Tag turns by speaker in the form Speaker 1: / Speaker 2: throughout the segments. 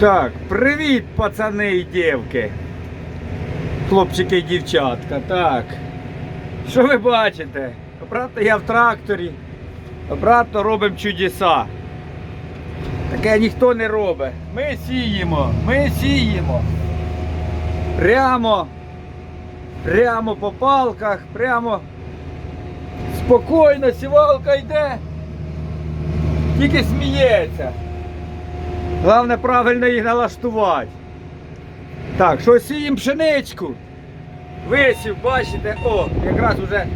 Speaker 1: Так, привіт, пацани і дівки. Хлопчики і дівчатка. Так. Що ви бачите? Обратно я в тракторі. Обратно робимо чудеса. Таке ніхто не робить. Ми сіємо, ми сіємо. Прямо, прямо по палках, прямо спокійно, сівалка йде. Тільки сміється. Головне правильно їх налаштувати. Так, що сіємо пшеничку. Висів, бачите, о, якраз уже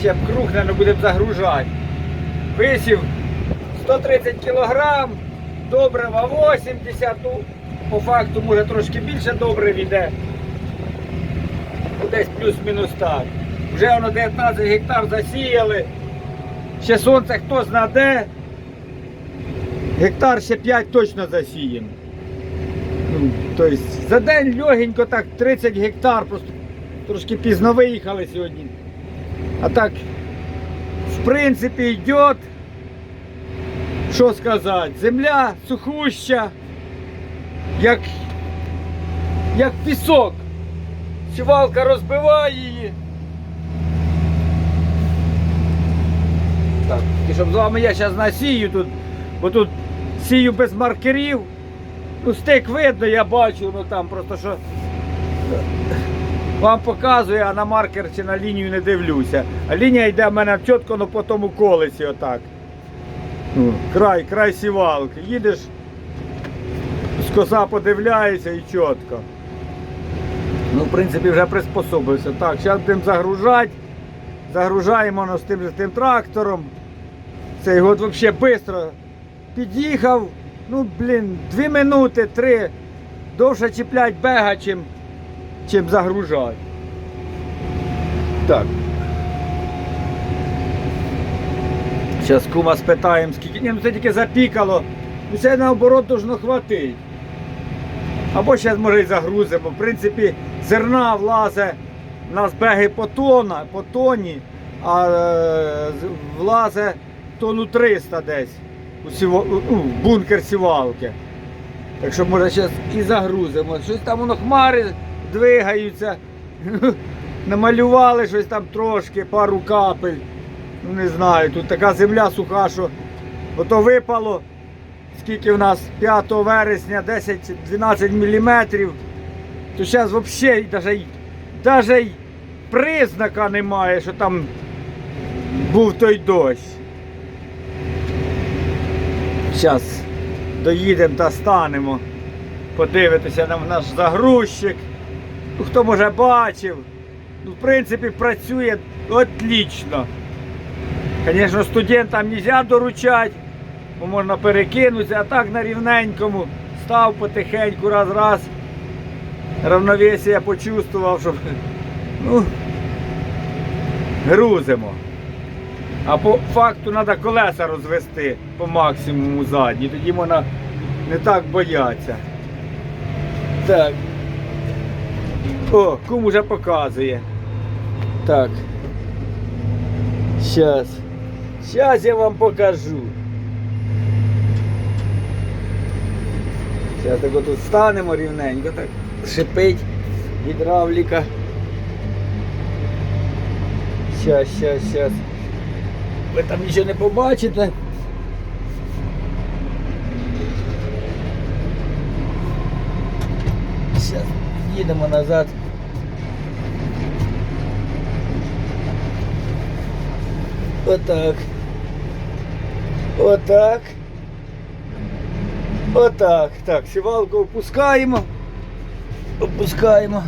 Speaker 1: ще б круг, не будемо загружати. Висів 130 кг, добрива 80, ну, по факту може трошки більше добрив іде. Ну, Десь плюс-мінус так. Вже воно 19 гектар засіяли. Ще сонце хто знаде. Гектар ще 5 точно засіємо. Ну, тобто за день легенько так 30 гектар, просто трошки пізно виїхали сьогодні. А так, в принципі, йде. Що сказати, земля сухуща, як, як пісок. Сівалка розбиває її. Так, і щоб з вами я зараз насію тут, бо тут сію без маркерів. Ну, стик видно, я бачу, ну там просто що вам показує, а на маркер чи на лінію не дивлюся. А лінія йде в мене чітко ну, по тому колесі отак. Ну, край, край сівалки. Їдеш, з коса подивляєшся і чітко. Ну, в принципі, вже приспособився. Так, зараз будемо загружати. Загружаємо ну, з тим, з тим трактором. Цей год взагалі швидко під'їхав. Ну, блін, дві минути, три. Довше чіплять бега, чим, чим загружати. Так. Зараз кума спитаємо, скільки. Ні, ну це тільки запікало. Ну це наоборот должно хватити. Або зараз може і загрузимо. В принципі, зерна влазе у нас беги по, тона, по тоні, а е, влазе тонну 300 десь в бункер сівалки. Так що може зараз і загрузимо. Щось там воно хмари двигаються. Намалювали щось там трошки, пару капель. Ну не знаю, тут така земля суха, що ото випало. Скільки в нас 5 вересня 10-12 мм. То зараз взагалі навіть, навіть признака немає, що там був той дощ. Зараз доїдемо та станемо. Подивитися на наш загрузчик. Ну, хто може бачив. Ну, в принципі, працює отлично. Звісно, студентам не можна доручати, бо можна перекинутися, а так на рівненькому став потихеньку раз-раз. Равновесія почувствував, щоб ну, грузимо. А по факту треба колеса розвести по максимуму задні, тоді можна не так бояться. Так. О, кум уже показує. Так. Сейчас. Сейчас я вам покажу. Зараз так тут станемо рівненько, так шипить гідравліка. Щас, щас, щас. Ви там нічого не побачите. Зараз їдемо назад. Отак. Отак. Отак. Так, сівалку опускаємо. Опускаємо.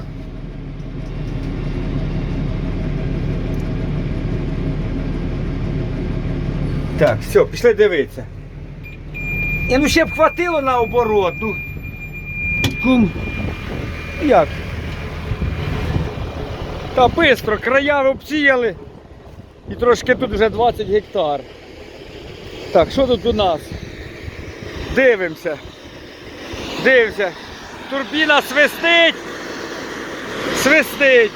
Speaker 1: Так, все, пішли дивитися. І ну ще б хватило на оборот. Ну, кум. Як? Та бистро, края обсіяли. І трошки тут вже 20 гектар. Так, що тут у нас? Дивимося. Дивимося. Турбіна свистить. Свистить.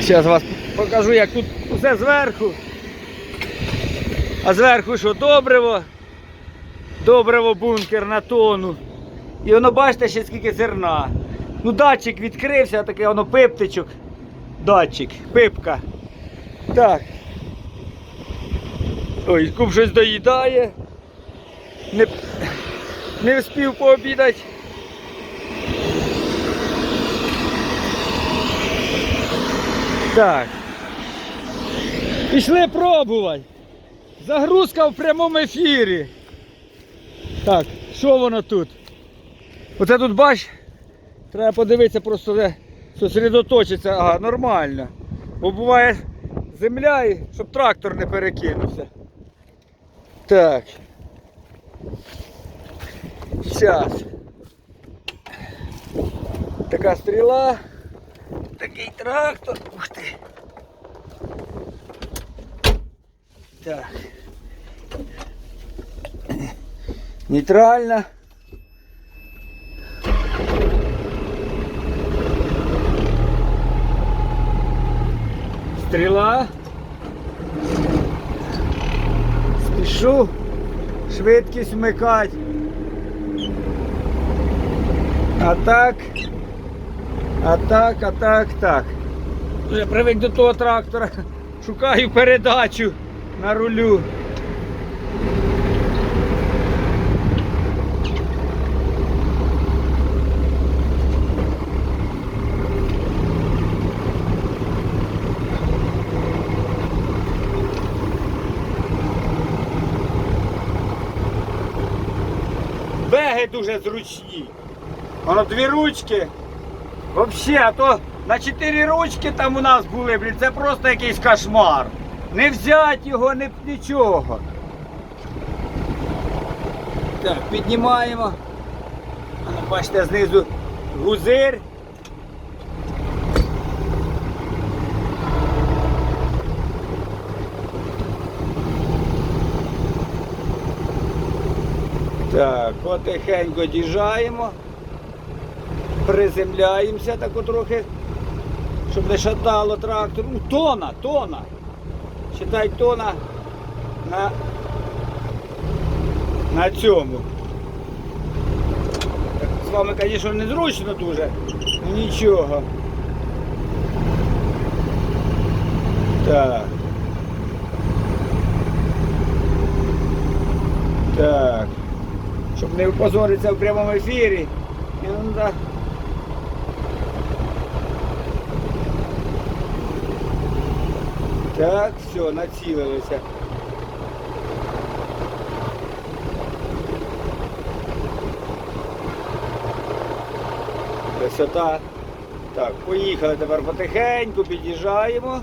Speaker 1: Зараз вас покажу, як тут усе зверху. А зверху що, добриво? Добриво бункер на тону. І воно бачите ще скільки зерна. Ну, датчик відкрився, такий воно пиптичок. Датчик, пипка. Так. Ой, куб щось доїдає. Не, не встиг пообідати. Так. Пішли пробувати. Загрузка в прямому ефірі. Так, що воно тут? Оце тут бач, треба подивитися, просто де сосредоточиться. Ага, нормально. Бо буває земля, і щоб трактор не перекинувся. Так. Зараз. Така стріла. Такий трактор. Ух ти. Так. Нейтрально. Стріла. Спішу швидкість вмикати. А так. А так, а так, так. Вже привик до того трактора. Шукаю передачу на рулю. Беги дуже зручні. Воно дві ручки. Взагалі, а то на чотири ручки там у нас були, блін, це просто якийсь кошмар. Не взять його, не, нічого. Так, піднімаємо. Ну, бачите, знизу гузир. Так, потихеньку діжаємо. Приземляємося тако трохи, щоб не шатало трактор. Ну, тона, тона. Читай тона на, на цьому. Так, З вами, звісно, незручно дуже. Ну нічого. Так. Так. Щоб не позоритися в прямому ефірі. Ну, да. Так, все, націлилися. Красота. Так, поїхали тепер потихеньку, під'їжджаємо.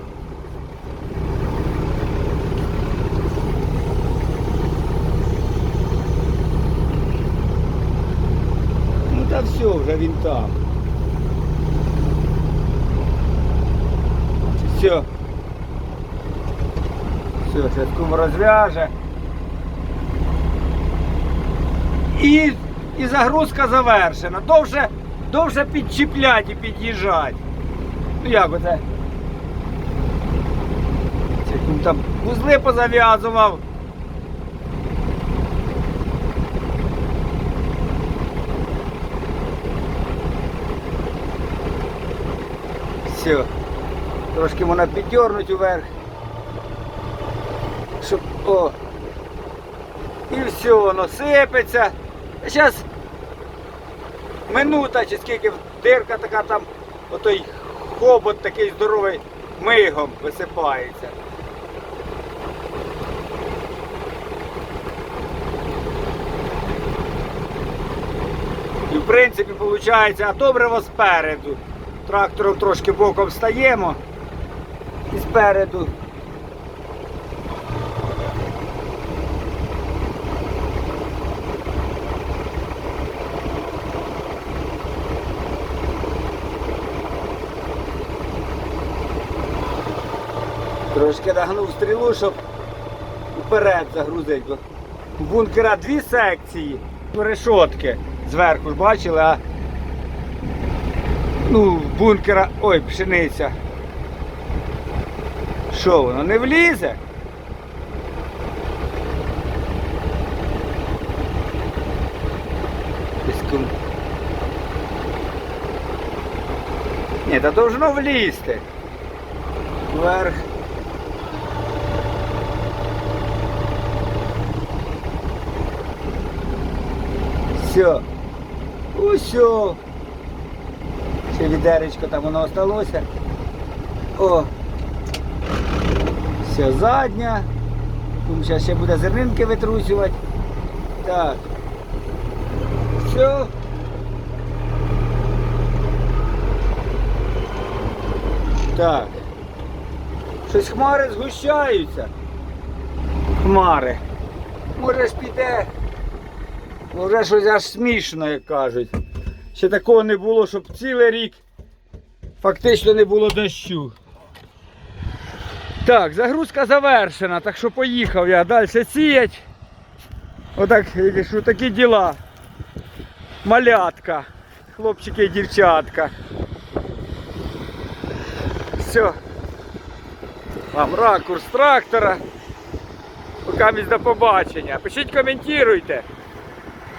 Speaker 1: Ну та все, вже він там. Все. Все, зараз кум розв'яже. І, і загрузка завершена. Довше, довше підчіплять і під'їжджати. Ну як оце? Це кум там вузли позав'язував. Все. Трошки можна піддернути вверх. О. І все, воно сипеться. Зараз минута чи скільки дирка така там, отой хобот такий здоровий мигом висипається. І в принципі виходить, а добриво спереду. Трактором трошки боком стаємо і спереду. Трошки нагнув стрілу, щоб вперед загрузити. У бункера дві секції, ну, решотки зверху ж бачили, а ну, бункера... Ой, пшениця. Що воно не влізе? Ні, та должно влізти. Вверх. Все. Усьо. Ще відеречко там воно осталося. О. Все, задня. Зараз ще буде зернинки витрусювати. Так. Все. Так. Щось хмари згущаються. Хмари. Може ж піде. Вже щось аж смішно, як кажуть. Ще такого не було, щоб цілий рік фактично не було дощу. Так, загрузка завершена, так що поїхав я далі сіять. Отак, що такі діла. Малятка. Хлопчики і дівчатка. Все. Вам ракурс трактора. Поки до побачення. Пишіть, коментуйте.